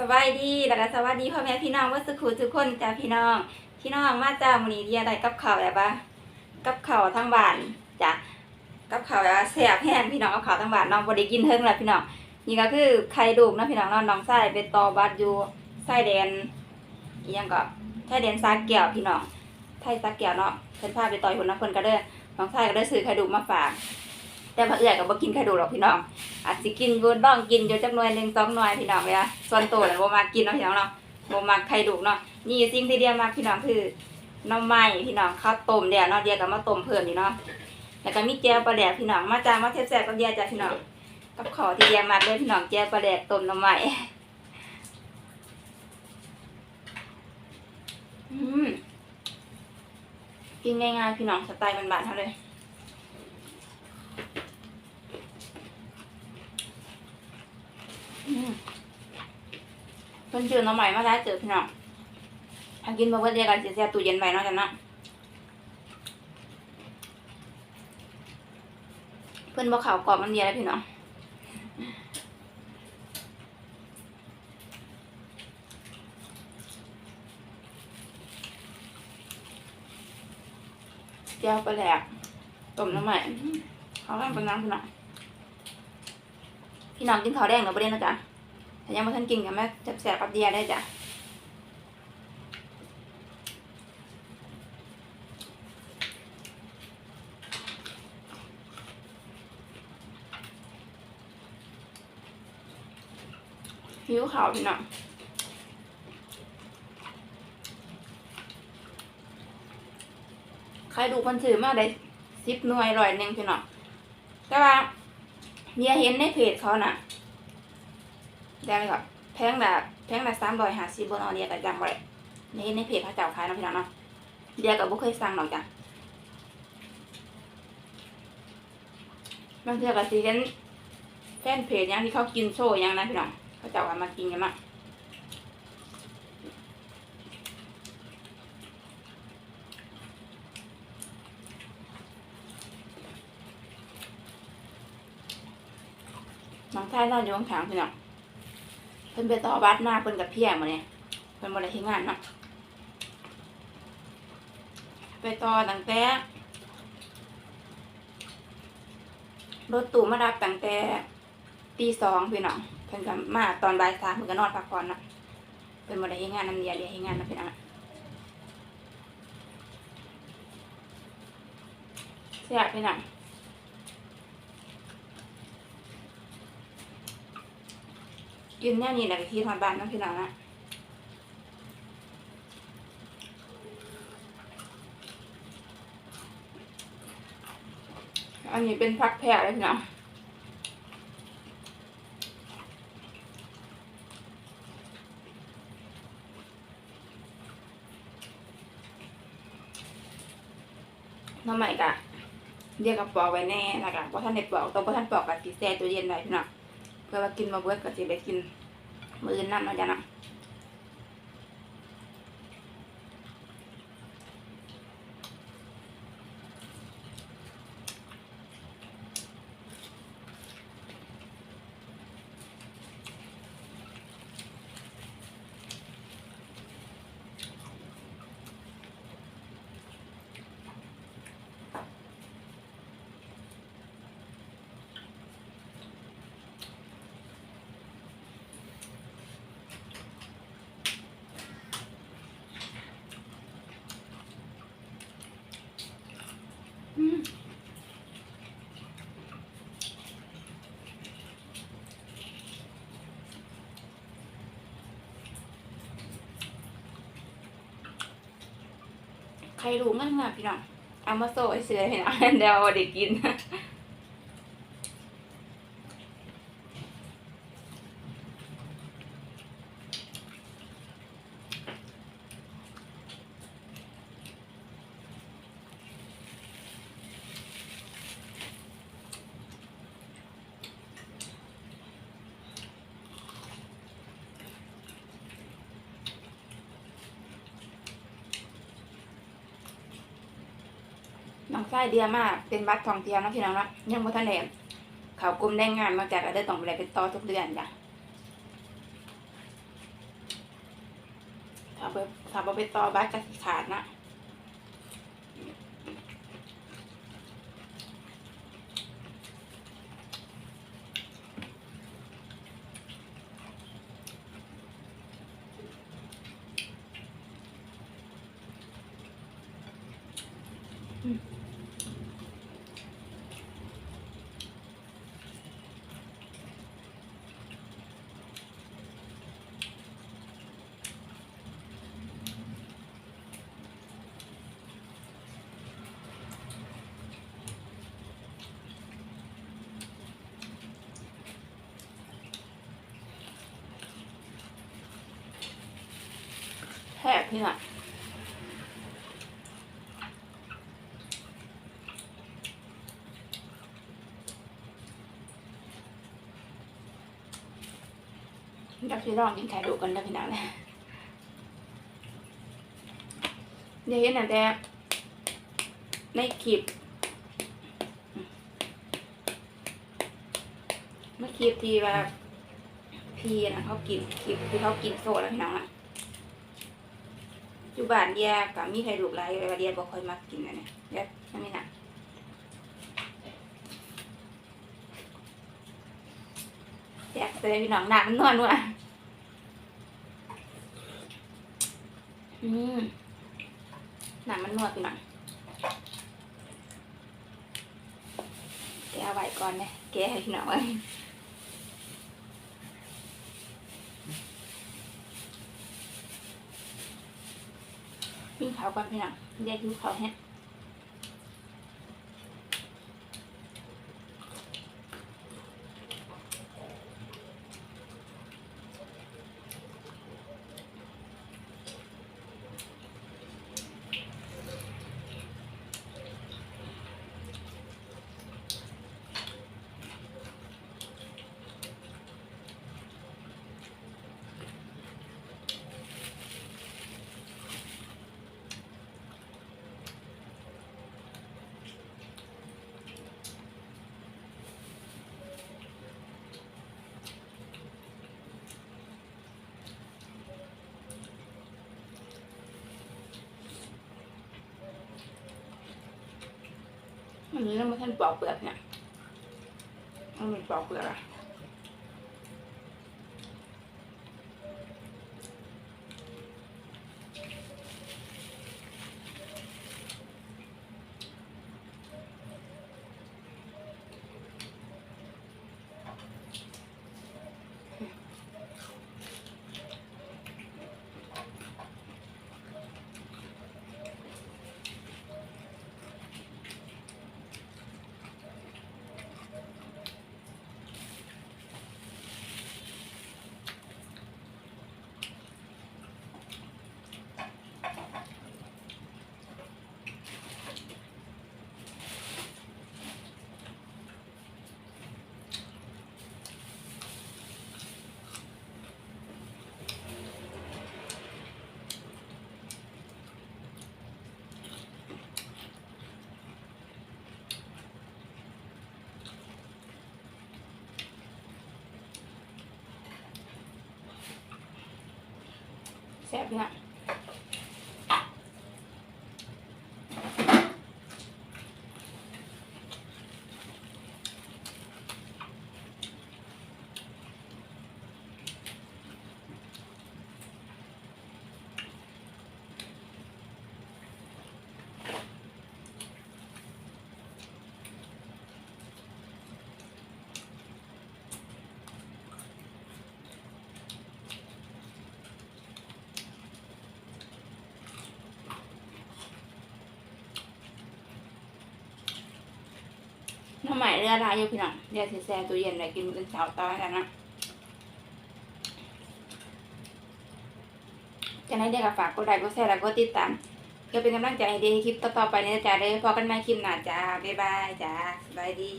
สวัสดีแล้วก็สวัสดีพ่อแม่พี่น้องว่าสุขุทุกคนจ้าพี่น้อง พี่น้องมาจากมื้อนี้เรียได้กับข้าวแบบว่ากับข้าวทั้งบ้านจ้ะกับข้าวแบบว่าแซ่บแห้งพี่น้องกับข้าวทั้งบ้านน้องบ่ได้กินเทิงแล้วพี่น้องนี่ก็คือไข่ดุกนะพี่น้องเนาะน้องชายไปต่อบัตรอยู่ชายแดนอีหยังก็ชายแดนสาแก้วพี่น้องไทยสาแก้วเนาะเพิ่นพาไปต่อยหุ่นนะเพิ่นก็เด้อน้องชายก็ได้ซื้อไข่ดุกมาฝาก แต่พระเอื้อยก็บ่กินไข่ดุหรอกพี่น้องอาจสิกินอยู่ดองกินอยู่จักหน่วยหนึ่งสองหน่วยพี่น้องเวลาส่วนตัวน่ะบ่มากินเนาะพี่น้องเนาะบ่มาไข่ดุเนาะนี่สิ่งที่เดียวมากพี่น้องคือน้ำไม้พี่น้องข้าวต้มเดียวเนาะเดียวก็มาต้มเพิ่มนี่เนาะแล้วก็มีแจ่วปลาแดกพี่น้องมาจ้ามาแซ่บกับเดียวจ้ะพี่น้องกับขอที่เดียวมากเลยพี่น้องแจ่วปลาแดกต้มน้ำไม้อืมกินง่ายๆพี่น้องสไตล์บ้านๆเท่าเลย อืมเพิ่นชื่อน้องใหม่มาได้เจอพี่น้องถ้ากินบ่เบิดเรียกกันเสิแซ่บตู้เย็นไว้เนาะจังนะเพิ่นบ่เข้าวกรอบมันเดียวแล้วพี่น้องแก้วปลาแหลกต้มน้ำใหม่เขาให้เป็นน้ำพี่น้องพี่น้องกินข้าวแดงหรือบ่ได้นะจ๊ะ ถ้ายังไม่ทันกินกับแม่แสบๆกับเดียได้จ้ะหิวข่าวพี่น้องใครดูคนถือมาได้สิบหน่วยร้อยหนึ่งพี่น้องแต่ว่าเดียเห็นในเพจเขาน่ะ ได้เลยครับแพงแบบแพงแบบสามร้อยห้าสิบบนเอเดียกับจำไว้ในในเพจเขาเจ้าขายนะพี่น้องเนาะเดียกับบุเคยสั่งหรอกจ้ะบางเทีก็สิเห็นแฟนเพจยังที่เขากินโชว์ยังนะพี่น้องเขาเจ้าเอามากินกันมาน้องชายนอนอยู่ข้างๆพี่น้อง พิ่นไปต่อบัตรมาเพิ่นกับเพียงมาเนี่ยเพิ่นบ่ได้เฮ็ดงานเนาะไปต่อตั้งแต่รถตู้มารับตั้งแต่ตีสองพี่น้องเพิ่นก็มาตอนบ่ายสามเพิ่นก็นอนพักผ่อนเนาะเพิ่นบ่ได้เฮ็ดงานนำเดียเดียเฮ็ดงานนะพี่น้องแซ่บพี่น้อง กินแน่นี่แหละที่ทอนบ้านเนาะพี่น้องนะอันนี้เป็นพักแพร่เลยพี่น้องน้ำใหม่กะเรียกกับปอกไว้แน่แล้วกันเพราะท่านเด็ดปอกตัวเพราะท่านปอกกับสีแซ่ตัวเย็นไว้พี่น้อง เพื่อว่ากินมาเบิดก็สิได้กินมื้อนั่นเนาะจ้ะเนาะอืม ใครรู้มากมากพี่น้องเอามาโซ่ไอ้เสือพี่น้องเดี๋ยวเด็กกิน ไส้เดียมาก เป็นบัตรทองเทียมนะพี่น้องนะยังบ่ทันเหลมเขากลุ่มได้งานมาจากอะไรต้องไปเป็นต่อทุกเดือนจ้ะถ้าไปถ้าไปต่อบัตรจะขาดนะ แทบพี่น่ะอยากสิลองกินไข่ดุกันได้อพี่น้องเนะเดี๋ยวเห็นอันแต่ในคลิปเมื่อคลิปที่ว่าพี่นะเขากินคลิปที่เขากินโซ่แล้วพี่น้องอะ บ้านเดียกับมีไข่ดุหลายแต่ว่าเดียบอกค่อยมักกินนะเนี่ยเดี๋ยวใช่หมนะแซ่บเลยพี่น้องหนักมันนวลว่ะอืมหนังมันนวดพี่น้องแกเอาไว้ก่อนเนี่ยแกให้พี่น้อง ไว้ปิ้งเขาก่อนพี่น้องแยกยูเขาแฮะ อันนี้เราไม่ทันปอกเปลือกเนี่ยมันเป็นปอกเปลือกอะ แทำไมเรือลายอยู่พี่น้องเดี๋ยวสิแซ่ตู้เย็นไว้กินมื้อเช้าต่อกันนะจะให้เด็กกับฝากกดไลค์กดแชร์แล้วก็ติดตามเพื่อเป็นกำลังใจให้เด็กคลิปต่อๆไปในจ้าเด้พอกันใหม่คลิปหน้าจ้าบ๊ายบายจ้าสบายดี